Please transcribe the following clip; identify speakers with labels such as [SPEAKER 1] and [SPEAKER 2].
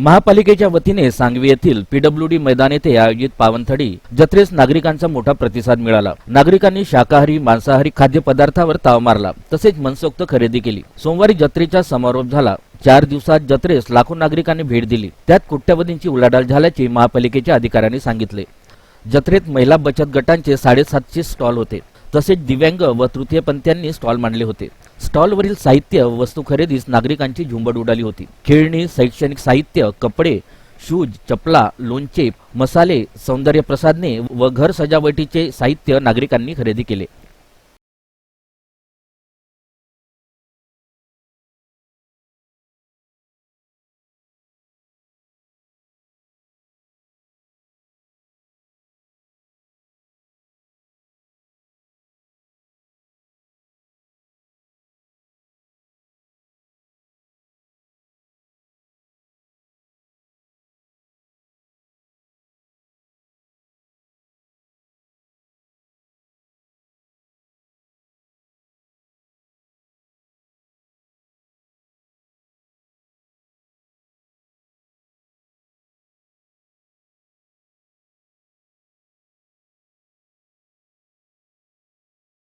[SPEAKER 1] महापालिकेच्या वतीने सांगवी येथील पीडब्ल्यूडी मैदान येथे आयोजित पावनथडी जत्रेस नागरिकांचा मोठा प्रतिसाद मिळाला. नागरिकांनी शाकाहारी मांसाहारी खाद्यपदार्थावर ताव मारला तसेच मनसोक्त खरेदी केली. सोमवारी जत्रेचा समारोप झाला. चार दिवसात जत्रेस लाखो नागरिकांनी भेट दिली. त्यात कोट्यवधींची उलाढाल झाल्याचे महापालिकेच्या अधिकाऱ्यांनी सांगितले. जत्रेत महिला बचत गटांचे साडेसातशे स्टॉल होते. तसेच दिव्यांग व तृतीयपंथ्यांनी स्टॉल मांडले होते. स्टॉलवरील साहित्य व वस्तू खरेदीस नागरिकांची झुंबड उडाली होती. खेळणी शैक्षणिक साहित्य कपडे शूज चपला लोणचे मसाले सौंदर्य प्रसाधने व घर सजावटीचे साहित्य नागरिकांनी खरेदी केले.